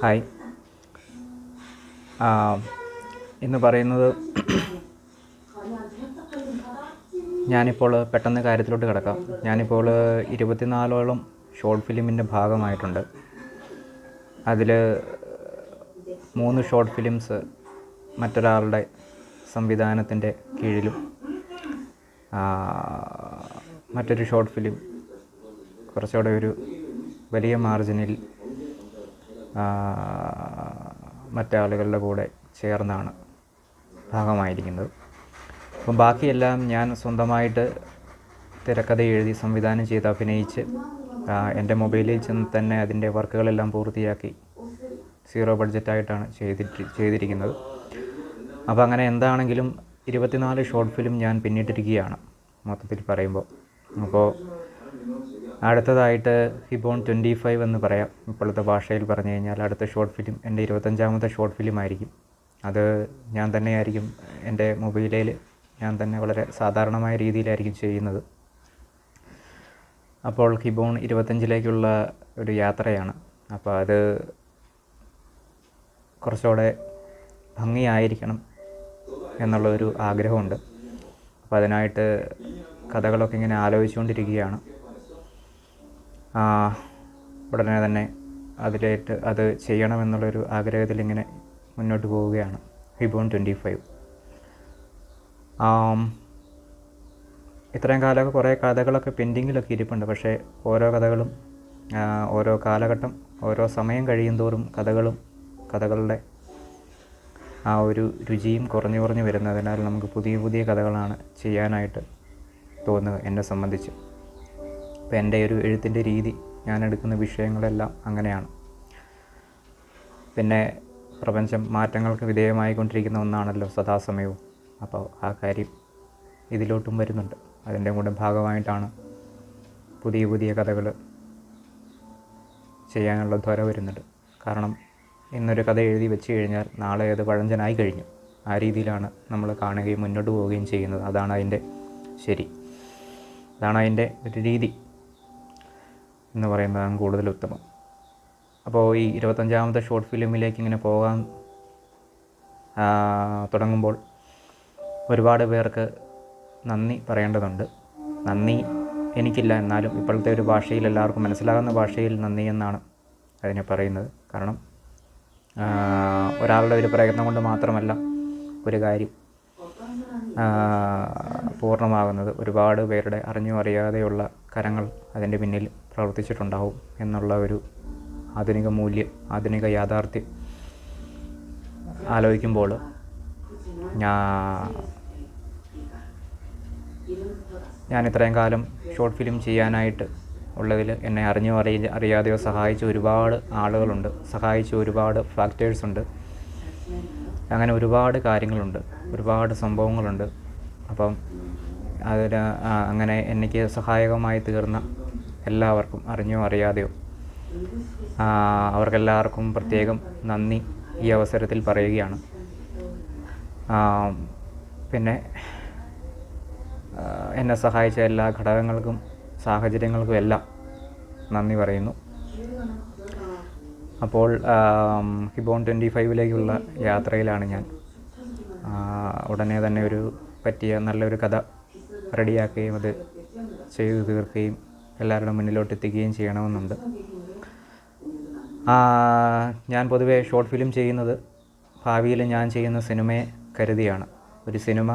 Hi. എന്ന് പറയുന്നത് ഞാനിപ്പോൾ പെട്ടെന്ന് കാര്യത്തിലോട്ട് കിടക്കാം. ഞാനിപ്പോൾ ഇരുപത്തിനാലോളം ഷോർട്ട് ഫിലിമിന്റെ ഭാഗമായിട്ടുണ്ട്. അതിൽ മൂന്ന് ഷോർട്ട് ഫിലിംസ് മറ്റൊരാളുടെ സംവിധാനത്തിന്റെ കീഴിലും മറ്റൊരു ഷോർട്ട് ഫിലിം കുറച്ചുകൂടെ ഒരു വലിയ മാർജിനിൽ മറ്റാളുകളുടെ കൂടെ ചേർന്നാണ് ഭാഗമായിരിക്കുന്നത്. അപ്പം ബാക്കിയെല്ലാം ഞാൻ സ്വന്തമായിട്ട് തിരക്കഥ എഴുതി സംവിധാനം ചെയ്ത് അഭിനയിച്ച് എന്റെ മൊബൈലിൽ ചെന്ന് തന്നെ അതിന്റെ വർക്കുകളെല്ലാം പൂർത്തിയാക്കി സീറോ ബഡ്ജറ്റായിട്ടാണ് ചെയ്തിട്ട് ചെയ്തിരിക്കുന്നത്. അപ്പോൾ അങ്ങനെ എന്താണെങ്കിലും ഇരുപത്തിനാല് ഷോർട്ട് ഫിലിം ഞാൻ പിന്നിട്ടിരിക്കുകയാണ് മൊത്തത്തിൽ പറയുമ്പോൾ. അപ്പോൾ അടുത്തതായിട്ട് ഹിബോൺ ട്വന്റി ഫൈവ് എന്ന് പറയാം. ഇപ്പോഴത്തെ ഭാഷയിൽ പറഞ്ഞു കഴിഞ്ഞാൽ അടുത്ത ഷോർട്ട് ഫിലിം എന്റെ ഇരുപത്തഞ്ചാമത്തെ ഷോർട്ട് ഫിലിം ആയിരിക്കും. അത് ഞാൻ തന്നെയായിരിക്കും എന്റെ മൊബൈലിൽ ഞാൻ തന്നെ വളരെ സാധാരണമായ രീതിയിലായിരിക്കും ചെയ്യുന്നത്. അപ്പോൾ ഹിബോൺ ഇരുപത്തഞ്ചിലേക്കുള്ള ഒരു യാത്രയാണ്. അപ്പോൾ അത് കുറച്ചുകൂടെ ഭംഗിയായിരിക്കണം എന്നുള്ളൊരു ആഗ്രഹമുണ്ട്. അപ്പോൾ അതിനായിട്ട് കഥകളൊക്കെ ഇങ്ങനെ ആലോചിച്ചുകൊണ്ടിരിക്കുകയാണ്. ഉടനെ തന്നെ അതിലേറ്റ് അത് ചെയ്യണമെന്നുള്ളൊരു ആഗ്രഹത്തിൽ ഇങ്ങനെ മുന്നോട്ട് പോവുകയാണ് ഹിബോൺ ട്വന്റി ഫൈവ് ഇത്രയും കാലമൊക്കെ കുറേ കഥകളൊക്കെ പെൻഡിങ്ങിലൊക്കെ ഇരിപ്പുണ്ട്. പക്ഷേ ഓരോ കഥകളും ഓരോ കാലഘട്ടം ഓരോ സമയം കഴിയും തോറും കഥകളും കഥകളുടെ ആ ഒരു രുചിയും കുറഞ്ഞു കുറഞ്ഞു വരുന്നതിനാൽ നമുക്ക് പുതിയ പുതിയ കഥകളാണ് ചെയ്യാനായിട്ട് തോന്നുക എന്നെ സംബന്ധിച്ച്. ഇപ്പം എന്റെ ഒരു എഴുത്തിന്റെ രീതി ഞാൻ എടുക്കുന്ന വിഷയങ്ങളെല്ലാം അങ്ങനെയാണ്. പിന്നെ പ്രപഞ്ചം മാറ്റങ്ങൾക്ക് വിധേയമായി കൊണ്ടിരിക്കുന്ന ഒന്നാണല്ലോ സദാസമയവും. അപ്പോൾ ആ കാര്യം ഇതിലോട്ടും വരുന്നുണ്ട്. അതിന്റെ കൂടെ ഭാഗമായിട്ടാണ് പുതിയ പുതിയ കഥകൾ ചെയ്യാനുള്ള ത്വര വരുന്നുണ്ട് കാരണം ഇന്നൊരു കഥ എഴുതി വെച്ച് കഴിഞ്ഞാൽ നാളെ അത് പഴഞ്ചനായി കഴിഞ്ഞു. ആ രീതിയിലാണ് നമ്മൾ കാണുകയും മുന്നോട്ട് പോവുകയും ചെയ്യുന്നത്. അതാണ് അതിന്റെ ശരി. അതാണ് അതിന്റെ ഒരു രീതി. എന്ന് പറയുന്നതാണ് കൂടുതൽ ഉത്തമം. അപ്പോൾ ഈ ഇരുപത്തഞ്ചാമത്തെ ഷോർട്ട് ഫിലിമിലേക്ക് ഇങ്ങനെ പോകാൻ തുടങ്ങുമ്പോൾ ഒരുപാട് പേർക്ക് നന്ദി പറയേണ്ടതുണ്ട്. നന്ദി എനിക്കില്ല എന്നാലും ഇപ്പോഴത്തെ ഒരു ഭാഷയിൽ എല്ലാവർക്കും മനസ്സിലാകുന്ന ഭാഷയിൽ നന്ദി എന്നാണ് അതിനെ പറയുന്നത്. കാരണം ഒരാളുടെ ഒരു പ്രയത്നം കൊണ്ട് മാത്രമല്ല ഒരു കാര്യം പൂർണമാകുന്നത്. ഒരുപാട് പേരുടെ അറിഞ്ഞോ അറിയാതെയുള്ള കരങ്ങൾ അതിന്റെ പിന്നിൽ പ്രവർത്തിച്ചിട്ടുണ്ടാവും എന്നുള്ള ഒരു ആധുനിക മൂല്യം ആധുനിക യാഥാർത്ഥ്യം ആലോചിക്കുമ്പോൾ ഞാൻ ഞാൻ ഇത്രയും കാലം ഷോർട്ട് ഫിലിം ചെയ്യാനായിട്ട് ഉള്ളതിൽ എന്നെ അറിഞ്ഞോ അറിയ അറിയാതെയോ സഹായിച്ച ഒരുപാട് ആളുകളുണ്ട് സഹായിച്ച ഒരുപാട് ഫാക്ടേഴ്സ് ഉണ്ട്. അങ്ങനെ ഒരുപാട് കാര്യങ്ങളുണ്ട് ഒരുപാട് സംഭവങ്ങളുണ്ട്. അപ്പം അതിന് അങ്ങനെ എനിക്ക് സഹായകമായി തീർന്ന എല്ലാവർക്കും അറിഞ്ഞോ അറിയാതെയോ. അവർക്കെല്ലാവർക്കും പ്രത്യേകം നന്ദി ഈ അവസരത്തിൽ പറയുകയാണ്. പിന്നെ എന്നെ സഹായിച്ച എല്ലാ ഘടകങ്ങൾക്കും സാഹചര്യങ്ങൾക്കും എല്ലാം നന്ദി പറയുന്നു. അപ്പോൾ ഹിബോൺ ട്വന്റി ഫൈവിലേക്കുള്ള യാത്രയിലാണ് ഞാൻ. ഉടനെ തന്നെ ഒരു പറ്റിയ നല്ലൊരു കഥ റെഡിയാക്കുകയും അത് ചെയ്തു തീർക്കുകയും എല്ലാവരുടെ മുന്നിലോട്ട് എത്തിക്കുകയും ചെയ്യണമെന്നുണ്ട് ഞാൻ പൊതുവേ ഷോർട്ട് ഫിലിം ചെയ്യുന്നത് ഭാവിയിൽ ഞാൻ ചെയ്യുന്ന സിനിമയെ കരുതിയാണ്. ഒരു സിനിമ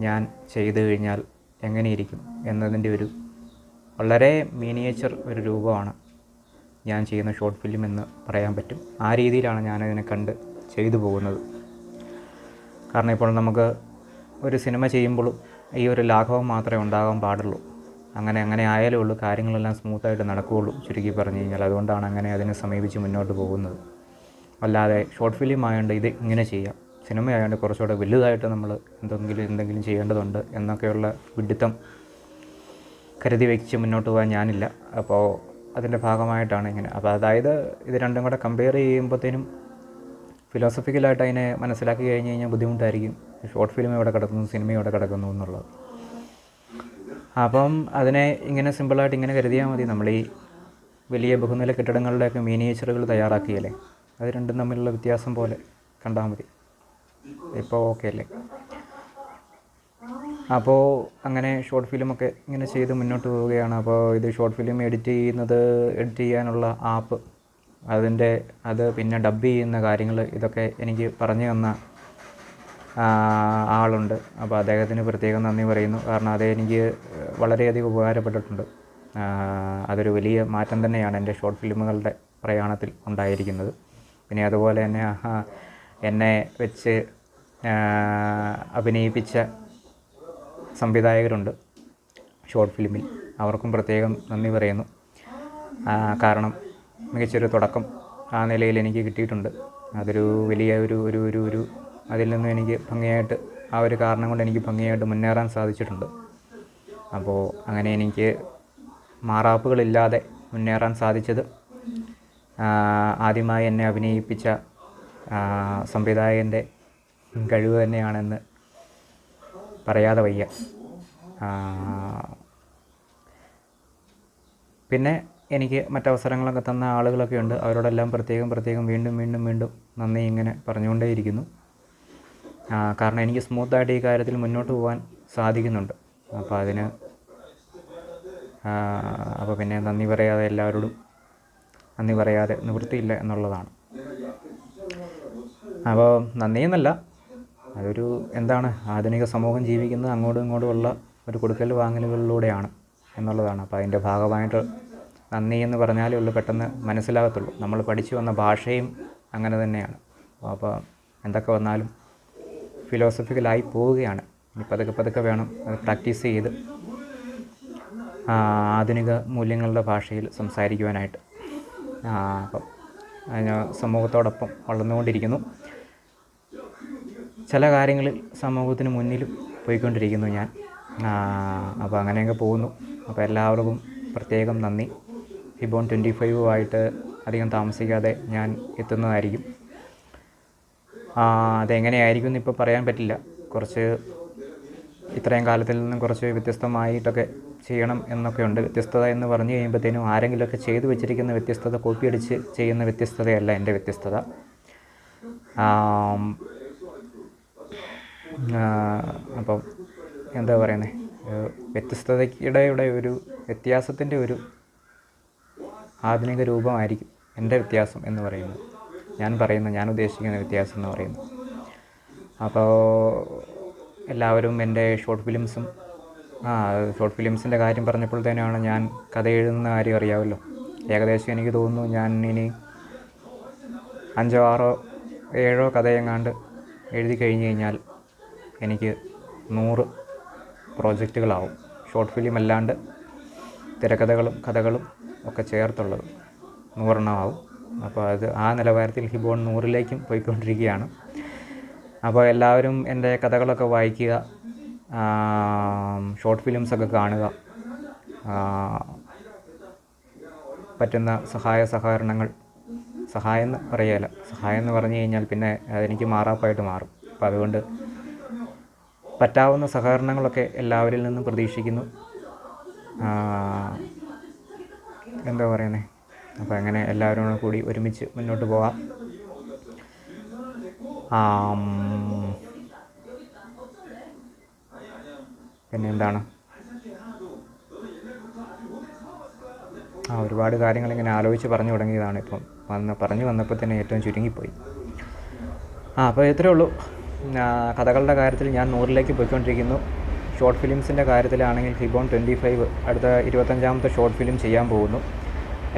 ഞാൻ ചെയ്തു കഴിഞ്ഞാൽ എങ്ങനെയിരിക്കും എന്നതിന്റെ ഒരു വളരെ മീനിയേച്ചർ ഒരു രൂപമാണ് ഞാൻ ചെയ്യുന്ന ഷോർട്ട് ഫിലിം എന്ന് പറയാൻ പറ്റും. ആ രീതിയിലാണ് ഞാനതിനെ കണ്ട് ചെയ്തു പോകുന്നത്. കാരണം ഇപ്പോൾ നമുക്ക് ഒരു സിനിമ ചെയ്യുമ്പോഴും ഈ ഒരു ലാഘവം മാത്രമേ ഉണ്ടാകാൻ പാടുള്ളൂ. അങ്ങനെ അങ്ങനെ ആയാലേ ഉള്ളൂ. കാര്യങ്ങളെല്ലാം സ്മൂത്തായിട്ട് നടക്കുകയുള്ളൂ ചുരുക്കി പറഞ്ഞു കഴിഞ്ഞാൽ. അതുകൊണ്ടാണ് അങ്ങനെ അതിനെ സമീപിച്ച് മുന്നോട്ട് പോകുന്നത്. അല്ലാതെ ഷോർട്ട് ഫിലിം ആയതുകൊണ്ട് ഇത് ഇങ്ങനെ ചെയ്യാം. സിനിമ ആയതുകൊണ്ട് കുറച്ചുകൂടെ വലുതായിട്ട് നമ്മൾ എന്തെങ്കിലും എന്തെങ്കിലും ചെയ്യേണ്ടതുണ്ട് എന്നൊക്കെയുള്ള വിഡിത്തം കരുതി വെച്ച് മുന്നോട്ട് പോകാൻ ഞാനില്ല. അപ്പോൾ അതിന്റെ ഭാഗമായിട്ടാണ് ഇങ്ങനെ. അപ്പോൾ അതായത് ഇത് രണ്ടും കൂടെ കമ്പയർ ചെയ്യുമ്പോഴത്തേനും ഫിലോസഫിക്കലായിട്ട് അതിനെ മനസ്സിലാക്കി കഴിഞ്ഞ് കഴിഞ്ഞാൽ ബുദ്ധിമുട്ടായിരിക്കും. ഷോർട്ട് ഫിലിം എവിടെ കിടക്കുന്നു സിനിമ എവിടെ കിടക്കുന്നു എന്നുള്ളത്. അപ്പം അതിനെ ഇങ്ങനെ സിമ്പിളായിട്ട് ഇങ്ങനെ കരുതിയാൽ മതി. നമ്മൾ ഈ വലിയ ബഹുനില കെട്ടിടങ്ങളുടെയൊക്കെ മിനിയേച്ചറുകൾ തയ്യാറാക്കിയല്ലേ? അത് രണ്ടും തമ്മിലുള്ള വ്യത്യാസം പോലെ കണ്ടാൽ മതി. ഇപ്പോൾ ഓക്കെ അല്ലേ? അപ്പോൾ അങ്ങനെ ഷോർട്ട് ഫിലിമൊക്കെ ഇങ്ങനെ ചെയ്ത് മുന്നോട്ട് പോവുകയാണ്. അപ്പോൾ ഇത് ഷോർട്ട് ഫിലിം എഡിറ്റ് ചെയ്യുന്നത് എഡിറ്റ് ചെയ്യാനുള്ള ആപ്പ് അതിന്റെ അത് പിന്നെ ഡബ് ചെയ്യുന്ന കാര്യങ്ങൾ ഇതൊക്കെ എനിക്ക് പറഞ്ഞു തന്ന ആളുണ്ട്. അപ്പോൾ അദ്ദേഹത്തിന് പ്രത്യേകം നന്ദി പറയുന്നു. കാരണം അതേ എനിക്ക് വളരെയധികം ഉപകാരപ്പെട്ടിട്ടുണ്ട്. അതൊരു വലിയ മാറ്റം തന്നെയാണ് എന്റെ ഷോർട്ട് ഫിലിമുകളുടെ പ്രയാണത്തിൽ ഉണ്ടായിരിക്കുന്നത്. പിന്നെ അതുപോലെ തന്നെ എന്നെ വെച്ച് അഭിനയിപ്പിച്ച സംവിധായകരുണ്ട് ഷോർട്ട് ഫിലിമിൽ. അവർക്കും പ്രത്യേകം നന്ദി പറയുന്നു. കാരണം മികച്ചൊരു തുടക്കം ആ നിലയിൽ എനിക്ക് കിട്ടിയിട്ടുണ്ട്. അതൊരു വലിയ ഒരു ഒരു ഒരു ഒരു അതിൽ നിന്നും എനിക്ക് ഭംഗിയായിട്ട് ആ ഒരു കാരണം കൊണ്ട് എനിക്ക് ഭംഗിയായിട്ട് മുന്നേറാൻ സാധിച്ചിട്ടുണ്ട്. അപ്പോൾ അങ്ങനെ എനിക്ക് മാറാപ്പുകളില്ലാതെ മുന്നേറാൻ സാധിച്ചത് ആദ്യമായി എന്നെ അഭിനയിപ്പിച്ച സംവിധായകന്റെ കഴിവ് തന്നെയാണെന്ന് പറയാതെ വയ്യ. പിന്നെ എനിക്ക് മറ്റവസരങ്ങളൊക്കെ തന്ന ആളുകളൊക്കെ ഉണ്ട്. അവരോടെല്ലാം പ്രത്യേകം പ്രത്യേകം വീണ്ടും വീണ്ടും വീണ്ടും നന്ദി ഇങ്ങനെ പറഞ്ഞുകൊണ്ടേയിരിക്കുന്നു. കാരണം എനിക്ക് സ്മൂത്തായിട്ട് ഈ കാര്യത്തിൽ മുന്നോട്ട് പോകാൻ സാധിക്കുന്നുണ്ട്. അപ്പോൾ അതിന് അപ്പോൾ പിന്നെ നന്ദി പറയാതെ എല്ലാവരോടും നന്ദി പറയാതെ നിവൃത്തിയില്ല എന്നുള്ളതാണ്. അപ്പോൾ നന്ദിയെന്നല്ല അതൊരു എന്താണ് ആധുനിക സമൂഹം ജീവിക്കുന്നത് അങ്ങോട്ടും ഇങ്ങോട്ടുമുള്ള ഒരു കൊടുക്കൽ വാങ്ങലുകളിലൂടെയാണ് എന്നുള്ളതാണ്. അപ്പോൾ അതിന്റെ ഭാഗമായിട്ട് നന്ദി എന്ന് പറഞ്ഞാലേ ഉള്ളൂ പെട്ടെന്ന് മനസ്സിലാകത്തുള്ളൂ. നമ്മൾ പഠിച്ചു വന്ന ഭാഷയും അങ്ങനെ തന്നെയാണ്. അപ്പോൾ എന്തൊക്കെ വന്നാലും ഫിലോസഫിക്കലായി പോവുകയാണ്. പതുക്കെ പതുക്കെ വേണം അത് പ്രാക്ടീസ് ചെയ്ത് ആധുനിക മൂല്യങ്ങളുടെ ഭാഷയിൽ സംസാരിക്കുവാനായിട്ട്. അപ്പം സമൂഹത്തോടൊപ്പം വളർന്നുകൊണ്ടിരിക്കുന്നു. ചില കാര്യങ്ങളിൽ സമൂഹത്തിന് മുന്നിലും പോയിക്കൊണ്ടിരിക്കുന്നു ഞാൻ. അപ്പോൾ അങ്ങനെയൊക്കെ പോകുന്നു. അപ്പോൾ എല്ലാവർക്കും പ്രത്യേകം നന്ദി. ഇബോൺ ട്വന്റി ഫൈവുമായിട്ട് അധികം താമസിക്കാതെ ഞാൻ എത്തുന്നതായിരിക്കും. അതെങ്ങനെയായിരിക്കും എന്ന് ഇപ്പോൾ പറയാൻ പറ്റില്ല. കുറച്ച് ഇത്രയും കാലത്തിൽ നിന്നും കുറച്ച് വ്യത്യസ്തമായിട്ടൊക്കെ ചെയ്യണം എന്നൊക്കെ ഉണ്ട്. വ്യത്യസ്തത എന്ന് പറഞ്ഞു കഴിയുമ്പോഴത്തേനും ആരെങ്കിലുമൊക്കെ ചെയ്തു വെച്ചിരിക്കുന്ന വ്യത്യസ്തത കോപ്പി അടിച്ച് ചെയ്യുന്ന വ്യത്യസ്തതയല്ല എന്റെ വ്യത്യസ്തത. അപ്പം എന്താ പറയുന്നത് വ്യത്യസ്തതയുടെ ഒരു വ്യത്യാസത്തിന്റെ ഒരു ആധുനിക രൂപമായിരിക്കും എന്റെ വ്യത്യാസം എന്ന് പറയുന്നത്. ഞാൻ പറയുന്ന ഞാൻ ഉദ്ദേശിക്കുന്ന വ്യത്യാസം എന്ന് പറയുന്നത്. അപ്പോൾ എല്ലാവരും എന്റെ ഷോർട്ട് ഫിലിംസും ആ ഷോർട്ട് ഫിലിംസിന്റെ കാര്യം പറഞ്ഞപ്പോൾ തന്നെയാണ് ഞാൻ കഥ എഴുതുന്ന കാര്യം അറിയാമല്ലോ. ഏകദേശം എനിക്ക് തോന്നുന്നു ഞാൻ ഇനി അഞ്ചോ ആറോ ഏഴോ കഥയെങ്ങാണ്ട് എഴുതി കഴിഞ്ഞ് കഴിഞ്ഞാൽ എനിക്ക് നൂറ് പ്രോജക്റ്റുകളാവും. ഷോർട്ട് ഫിലിം അല്ലാണ്ട് തിരക്കഥകളും കഥകളും ഒക്കെ ചേർത്തുള്ളത് നൂറെണ്ണമാവും. അപ്പോൾ അത് ആ നിലവാരത്തിൽ ഹിബോൺ നൂറിലേക്കും പോയിക്കൊണ്ടിരിക്കുകയാണ്. അപ്പോൾ എല്ലാവരും എന്റെ കഥകളൊക്കെ വായിക്കുക ഷോർട്ട് ഫിലിംസൊക്കെ കാണുക പറ്റുന്ന സഹായ സഹകരണങ്ങൾ സഹായം എന്ന് പറയുകയില്ല സഹായം എന്ന് പറഞ്ഞു കഴിഞ്ഞാൽ പിന്നെ അതെനിക്ക് മാറാപ്പായിട്ട് മാറും. അപ്പോൾ അതുകൊണ്ട് പറ്റാവുന്ന സഹകരണങ്ങളൊക്കെ എല്ലാവരിൽ നിന്നും പ്രതീക്ഷിക്കുന്നു. എന്താ പറയുന്നത് അപ്പോൾ അങ്ങനെ എല്ലാവരും കൂടി ഒരുമിച്ച് മുന്നോട്ട് പോകാം പിന്നെ എന്താണ്? ആ ഒരുപാട് കാര്യങ്ങൾ ഇങ്ങനെ ആലോചിച്ച് പറഞ്ഞു തുടങ്ങിയതാണ് ഇപ്പം. വന്ന് പറഞ്ഞു വന്നപ്പോൾ തന്നെ ഏറ്റവും ചുരുങ്ങിപ്പോയി. ആ അപ്പോൾ ഇത്രയേ ഉള്ളൂ. കഥകളുടെ കാര്യത്തിൽ ഞാൻ നൂറിലേക്ക് പോയിക്കൊണ്ടിരിക്കുന്നു. ഷോർട്ട് ഫിലിംസിന്റെ കാര്യത്തിലാണെങ്കിൽ ഹിബോൺ ട്വന്റി ഫൈവ് അടുത്ത ഇരുപത്തഞ്ചാമത്തെ ഷോർട്ട് ഫിലിം ചെയ്യാൻ പോകുന്നു.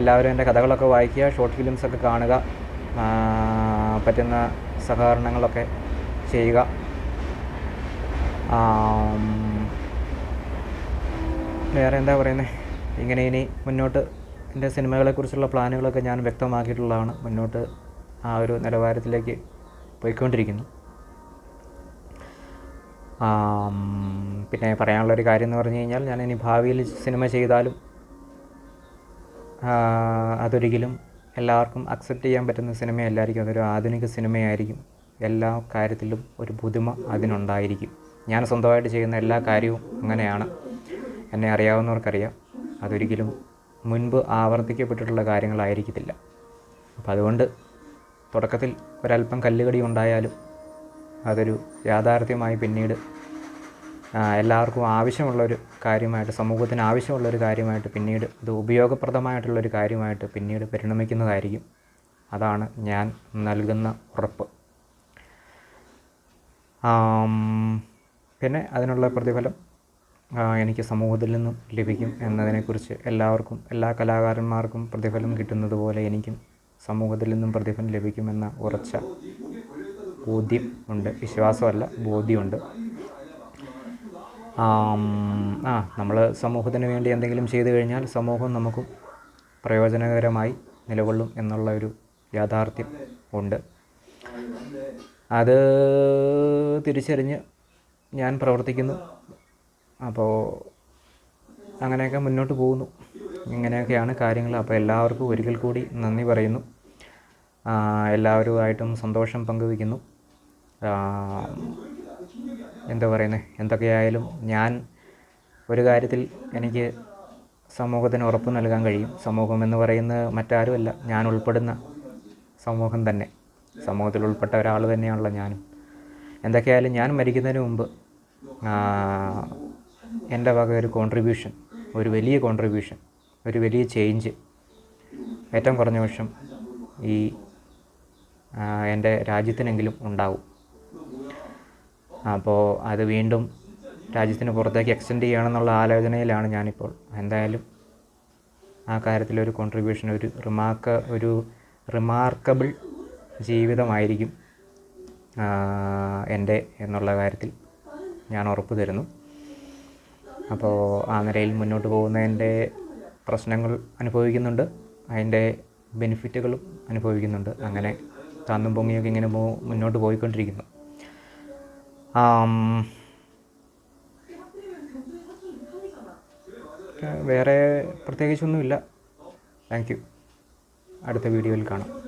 എല്ലാവരും എന്റെ കഥകളൊക്കെ വായിക്കുക ഷോർട്ട് ഫിലിംസൊക്കെ കാണുക പറ്റുന്ന സഹകരണങ്ങളൊക്കെ ചെയ്യുക. വേറെ എന്താ പറയുന്നത് ഇങ്ങനെ ഇനി മുന്നോട്ട് എന്റെ സിനിമകളെക്കുറിച്ചുള്ള പ്ലാനുകളൊക്കെ ഞാൻ വ്യക്തമാക്കിയിട്ടുള്ളതാണ്. മുന്നോട്ട് ആ ഒരു നിലവാരത്തിലേക്ക് പോയിക്കൊണ്ടിരിക്കുന്നു. പിന്നെ പറയാനുള്ളൊരു കാര്യം എന്ന് പറഞ്ഞു കഴിഞ്ഞാൽ ഞാൻ ഇനി ഭാവിയിൽ സിനിമ ചെയ്താലും അതൊരിക്കലും എല്ലാവർക്കും അക്സെപ്റ്റ് ചെയ്യാൻ പറ്റുന്ന സിനിമയല്ലായിരിക്കും അതൊരു ആധുനിക സിനിമയായിരിക്കും. എല്ലാ കാര്യത്തിലും ഒരു പുതുമ അതിനുണ്ടായിരിക്കും. ഞാൻ സ്വന്തമായിട്ട് ചെയ്യുന്ന എല്ലാ കാര്യവും അങ്ങനെയാണ്. എന്നെ അറിയാവുന്നവർക്കറിയാം. അതൊരിക്കലും മുൻപ് ആവർത്തിക്കപ്പെട്ടിട്ടുള്ള കാര്യങ്ങളായിരിക്കത്തില്ല. അപ്പം അതുകൊണ്ട് തുടക്കത്തിൽ ഒരല്പം കല്ലുകടി ഉണ്ടായാലും അതൊരു യാഥാർത്ഥ്യമായി പിന്നീട് എല്ലാവർക്കും ആവശ്യമുള്ളൊരു കാര്യമായിട്ട് സമൂഹത്തിന് ആവശ്യമുള്ളൊരു കാര്യമായിട്ട് പിന്നീട് അത് ഉപയോഗപ്രദമായിട്ടുള്ളൊരു കാര്യമായിട്ട് പിന്നീട് പരിണമിക്കുന്നതായിരിക്കും. അതാണ് ഞാൻ നൽകുന്ന ഉറപ്പ്. പിന്നെ അതിനുള്ള പ്രതിഫലം എനിക്ക് സമൂഹത്തിൽ നിന്നും ലഭിക്കും എന്നതിനെക്കുറിച്ച് എല്ലാവർക്കും എല്ലാ കലാകാരന്മാർക്കും പ്രതിഫലം കിട്ടുന്നത് പോലെ എനിക്കും സമൂഹത്തിൽ നിന്നും പ്രതിഫലം ലഭിക്കുമെന്ന ഉറച്ച ബോധ്യം ഉണ്ട്. വിശ്വാസമല്ല ബോധ്യമുണ്ട്. ആം, നമ്മൾ സമൂഹത്തിന് വേണ്ടി എന്തെങ്കിലും ചെയ്തു കഴിഞ്ഞാൽ സമൂഹം നമുക്കും പ്രയോജനകരമായി നിലകൊള്ളും എന്നുള്ള ഒരു യാഥാർത്ഥ്യം ഉണ്ട്. അത് തിരിച്ചറിഞ്ഞ് ഞാൻ പ്രവർത്തിക്കുന്നു. അപ്പോൾ അങ്ങനെയൊക്കെ മുന്നോട്ട് പോകുന്നു. ഇങ്ങനെയൊക്കെയാണ് കാര്യങ്ങൾ. അപ്പോൾ എല്ലാവർക്കും ഒരിക്കൽ കൂടി നന്ദി പറയുന്നു. എല്ലാവരുമായിട്ടും സന്തോഷം പങ്കുവയ്ക്കുന്നു. എന്താ പറയുന്നത് എന്തൊക്കെയായാലും ഞാൻ ഒരു കാര്യത്തിൽ എനിക്ക് സമൂഹത്തിന് ഉറപ്പ് നൽകാൻ കഴിയും. സമൂഹം എന്ന് പറയുന്നത് മറ്റാരുമല്ല. ഞാൻ ഉൾപ്പെടുന്ന സമൂഹം തന്നെ. സമൂഹത്തിൽ ഉൾപ്പെട്ട ഒരാൾ തന്നെയാണല്ലോ ഞാനും. എന്തൊക്കെയായാലും ഞാൻ മരിക്കുന്നതിന് മുമ്പ് എന്റെ വക ഒരു കോൺട്രിബ്യൂഷൻ ഒരു വലിയ കോൺട്രിബ്യൂഷൻ ഒരു വലിയ ചേഞ്ച് ഏറ്റവും കുറഞ്ഞ വർഷം ഈ എന്റെ രാജ്യത്തിനെങ്കിലും ഉണ്ടാവും. അപ്പോൾ അത് വീണ്ടും രാജ്യത്തിന് പുറത്തേക്ക് എക്സ്റ്റെൻഡ് ചെയ്യണമെന്നുള്ള ആലോചനയിലാണ് ഞാനിപ്പോൾ. എന്തായാലും ആ കാര്യത്തിലൊരു കോൺട്രിബ്യൂഷൻ ഒരു റിമാർക്ക ഒരു റിമാർക്കബിൾ ജീവിതമായിരിക്കും എന്റെ എന്നുള്ള കാര്യത്തിൽ ഞാൻ ഉറപ്പ് തരുന്നു. അപ്പോൾ ആ നിലയിൽ മുന്നോട്ട് പോകുന്നതിന്റെ പ്രശ്നങ്ങൾ അനുഭവിക്കുന്നുണ്ട്. അതിന്റെ ബെനിഫിറ്റുകളും അനുഭവിക്കുന്നുണ്ട്. അങ്ങനെ താന്നും പൊങ്ങിയൊക്കെ ഇങ്ങനെ പോ മുന്നോട്ട് പോയിക്കൊണ്ടിരിക്കുന്നു. വേറെ പ്രത്യേകിച്ചൊന്നുമില്ല. Thank you. അടുത്ത വീഡിയോയിൽ കാണാം.